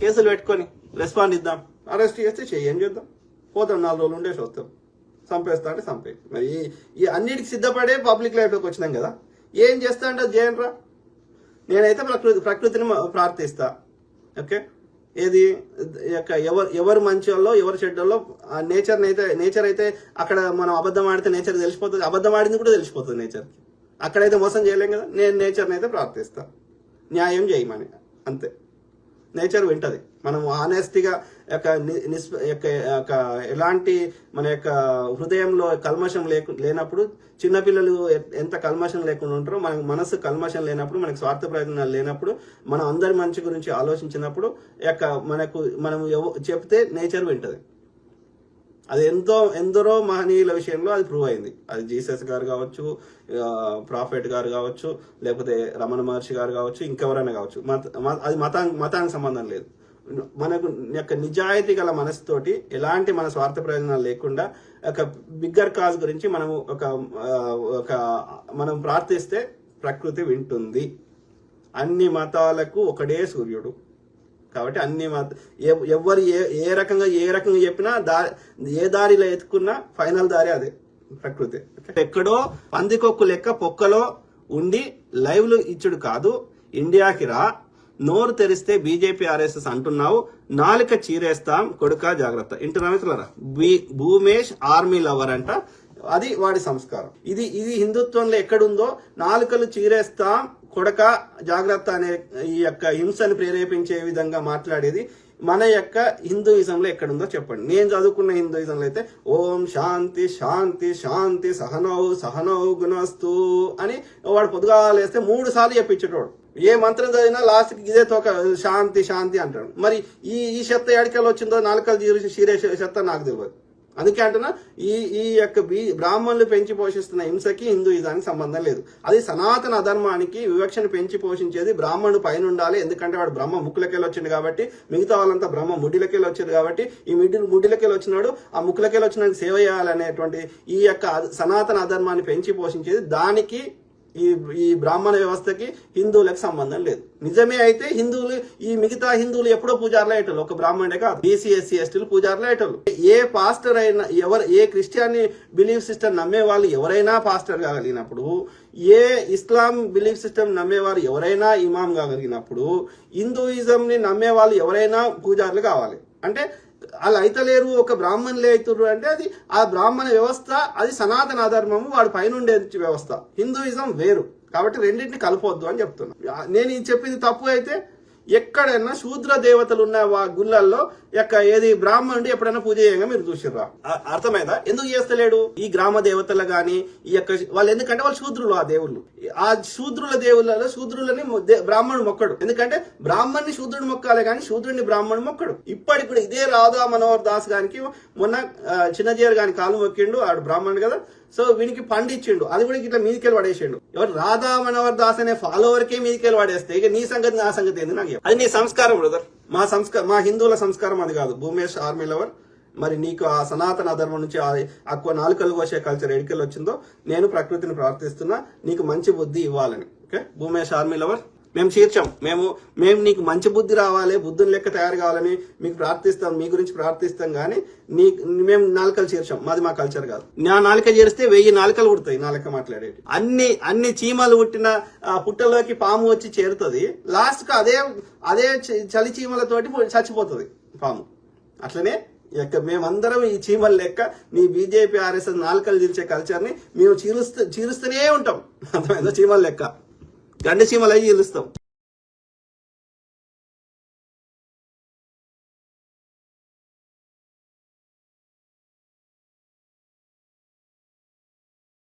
కేసులు పెట్టుకొని రెస్పాండ్ ఇద్దాం. అరెస్ట్ చేస్తే చెయ్యి చేద్దాం. పోతాం నాలుగు రోజులు ఉండేసి వస్తాం. చంపేస్తా అంటే చంపే. మరి ఈ- అన్నిటికి సిద్ధపడే పబ్లిక్ లైఫ్లోకి వచ్చినాం కదా. ఏం చేస్తా అంటే అది నేనైతే ప్రకృతి ప్రకృతిని ప్రార్థిస్తా. ఓకే? ఏది? యొక్క ఎవరు ఎవరు మంచి వాళ్ళో ఎవరు ఆ నేచర్ని అయితే నేచర్ అయితే అక్కడ మనం అబద్ధం ఆడితే నేచర్ తెలిసిపోతుంది. అబద్ధం ఆడింది కూడా తెలిసిపోతుంది నేచర్కి అక్కడైతే మోసం చేయలేం కదా. నేను నేచర్ని అయితే ప్రార్థిస్తా. న్యాయం చేయమని. అంతే. నేచర్ వింటది. మనం ఆనెస్టీగా యొక్క నిస్ప యొక్క యొక్క ఎలాంటి మన యొక్క హృదయంలో కల్మషం లేకు లేనప్పుడు చిన్నపిల్లలు ఎంత కల్మషం లేకుండా ఉంటారో మన మనసు కల్మషం లేనప్పుడు మనకు స్వార్థ ప్రయత్నాలు లేనప్పుడు మనం అందరి మంచి గురించి ఆలోచించినప్పుడు యొక్క మనకు మనం ఎవ- చెప్తే నేచర్ వింటది. అది ఎంతో ఎందరో మహనీయుల విషయంలో అది ప్రూవ్ అయింది. అది జీసస్ గారు కావచ్చు ప్రాఫెట్ గారు కావచ్చు లేకపోతే రమణ మహర్షి గారు కావచ్చు ఇంకెవరైనా కావచ్చు. మత మ- అది మతా మతానికి సంబంధం లేదు. మనకు యొక్క నిజాయితీ గల మనసుతోటి ఎలాంటి మన స్వార్థ ప్రయోజనాలు లేకుండా ఒక బిగ్గర్ కాజ్ గురించి మనము ఒక ఒక మనం ప్రార్థిస్తే ప్రకృతి వింటుంది. అన్ని మతాలకు ఒకడే సూర్యుడు. కాబట్టి అన్ని ఎవరు ఏ ఏ రకంగా ఏ రకంగా చెప్పినా దారి ఏ దారిలో ఎత్తుకున్నా ఫైనల్ దారి అదే ప్రకృతి. ఎక్కడో పందికొక్కు లెక్క పొక్కలో ఉండి లైవ్లు ఇచ్చుడు కాదు ఇండియాకి రా నోరు తెరిస్తే బీజేపీ ఆర్ఎస్ఎస్ అంటున్నావు నాలుక చీరేస్తాం కొడుక జాగ్రత్త. ఇంటున్నా మిత్రులరా బీ భూమేష్ ఆర్మీ లవర్ అంట. అది వాడి సంస్కారం. ఇది ఇది హిందుత్వంలో ఎక్కడుందో నాలుకలు చీరేస్తాం కొడక జాగ్రత్త అనే ఈ యొక్క హింసను ప్రేరేపించే విధంగా మాట్లాడేది మన యొక్క హిందూయిజంలో ఎక్కడుందో చెప్పండి. నేను చదువుకున్న హిందూయిజంలో అయితే ఓం శాంతి శాంతి శాంతి సహనౌ సహనౌ గుణస్తు అని వాడు పొద్దుగాలేస్తే మూడు సార్లు చెప్పించేటోడు. ఏ మంత్రం చదివినా లాస్ట్కి ఇదే తోక శాంతి శాంతి అంటాడు. మరి ఈ ఈ చెత్త ఏడికలు వచ్చిందో నాలుకలు చీరే చీరే చెత్త నాకు తెలియదు అందుకే అంటున్నా ఈ ఈ యొక్క బీ బ్రాహ్మణులు పెంచి పోషిస్తున్న హింసకి హిందూయిజానికి సంబంధం లేదు. అది సనాతన అధర్మానికి వివక్షను పెంచి పోషించేది బ్రాహ్మణుడు పైన ఉండాలి ఎందుకంటే వాడు బ్రహ్మ ముక్కులకెళ్ళి వచ్చింది కాబట్టి మిగతా వాళ్ళంతా బ్రహ్మ ముడిలకెళ్ళి వచ్చారు కాబట్టి ఈ మిడి ముడిలకెళ్ళి వచ్చినాడు ఆ ముక్కులకెళ్ళి వచ్చిన సేవ చేయాలనేటువంటి ఈ యొక్క సనాతన అధర్మాన్ని పెంచి పోషించేది దానికి ఈ ఈ బ్రాహ్మణ వ్యవస్థకి హిందువులకు సంబంధం లేదు. నిజమే అయితే హిందువులు ఈ మిగతా హిందువులు ఎప్పుడో పూజారులు అయ్యేటోళ్ళు. ఒక బ్రాహ్మణుడే కాదు. బీసీ ఎస్సీ ఎస్టీలు పూజారులు అయ్యేటోళ్ళు. ఏ పాస్టర్ అయినా ఎవరు ఏ క్రిస్టియాని బిలీఫ్ సిస్టమ్ నమ్మే వాళ్ళు ఎవరైనా పాస్టర్ కాగలిగినప్పుడు ఏ ఇస్లాం బిలీఫ్ సిస్టమ్ నమ్మేవారు ఎవరైనా ఇమాం కాగలిగినప్పుడు హిందూయిజం ని నమ్మే వాళ్ళు ఎవరైనా పూజారులు కావాలి. అంటే వాళ్ళు అయితలేరు ఒక బ్రాహ్మణులే అవుతుండ్రు అంటే అది ఆ బ్రాహ్మణ వ్యవస్థ అది సనాతన ధర్మము వాడు పైన ఉండే వ్యవస్థ. హిందూయిజం వేరు. కాబట్టి రెండింటిని కలపొద్దు అని చెప్తున్నా. నేను ఇది చెప్పింది తప్పు అయితే ఎక్కడైనా శూద్ర దేవతలు ఉన్న వా గుళ్ళల్లో యొక్క ఏది బ్రాహ్మణుడు ఎప్పుడైనా పూజ చేయంగా మీరు చూసిర్రా? అర్థమైందా? ఎందుకు చేస్తలేడు? ఈ గ్రామ దేవతలు గాని ఈ యొక్క వాళ్ళు ఎందుకంటే వాళ్ళు శూద్రులు ఆ దేవుళ్ళు. ఆ శూద్రుల దేవుళ్ళలో శూద్రులని బ్రాహ్మణుడు మొక్కడు. ఎందుకంటే బ్రాహ్మణ్ణి శూద్రుడు మొక్కాలి కానీ శూద్రుడిని బ్రాహ్మణుడు మొక్కడు. ఇప్పటికి కూడా ఇదే రాధా మనోహర్ దాస్ గారికి మొన్న చిన్నజీయర్ గాని కాలు మొక్కిండు ఆడు బ్రాహ్మణుడు కదా. సో వీనికి పండు ఇచ్చిండు అది కూడా ఇట్లా మీదికెళ్ళి పడేసిండు. ఎవరు రాధా మనోహర్ దాస్ అనే ఫాలోవర్ కే మీదికెళ్ళి పడేస్తే ఇక నీ సంగతి నా సంగతి ఏంది నాకు అది నీ సంస్కారం బ్రదర్ మా సంస్కారం మా హిందువుల సంస్కారం అది కాదు. భూమేష్ ఆర్మీ లవర్ మరి నీకు ఆ సనాతన ధర్మం నుంచి అక్కువ ఎక్కువ నాలుకలు కోసే కల్చర్ ఎడికెళ్ళి వచ్చిందో నేను ప్రకృతిని ప్రార్థిస్తున్నా. నీకు మంచి బుద్ధి ఇవ్వాలని. ఓకే? భూమేష్ ఆర్మీ లవర్ మేము చీర్చాం. మేము మేము నీకు మంచి బుద్ధి రావాలి బుద్ధుని లెక్క తయారు కావాలని మీకు ప్రార్థిస్తాం మీ గురించి ప్రార్థిస్తాం కానీ నీ మేము నాలుకలు చేర్చాం. మాది మా కల్చర్ కాదు. నా నాలుక చేరిస్తే వెయ్యి నాలుకలు పుడతాయి నాలుక మాట్లాడేటి అన్ని అన్ని చీమలు పుట్టిన పుట్టలోకి పాము వచ్చి చేరుతుంది. లాస్ట్కు అదే అదే చలి చీమలతోటి చచ్చిపోతుంది పాము. అట్లనే ఈ యొక్క మేమందరం ఈ చీమల లెక్క మీ బీజేపీ ఆర్ఎస్ఎస్ నాలుకలు చీల్చే కల్చర్ని మేము చీరుస్తూ చీరుస్తూనే ఉంటాం. అర్థమైందా? చీమల లెక్క. గండసీమలై గెలుస్తాం.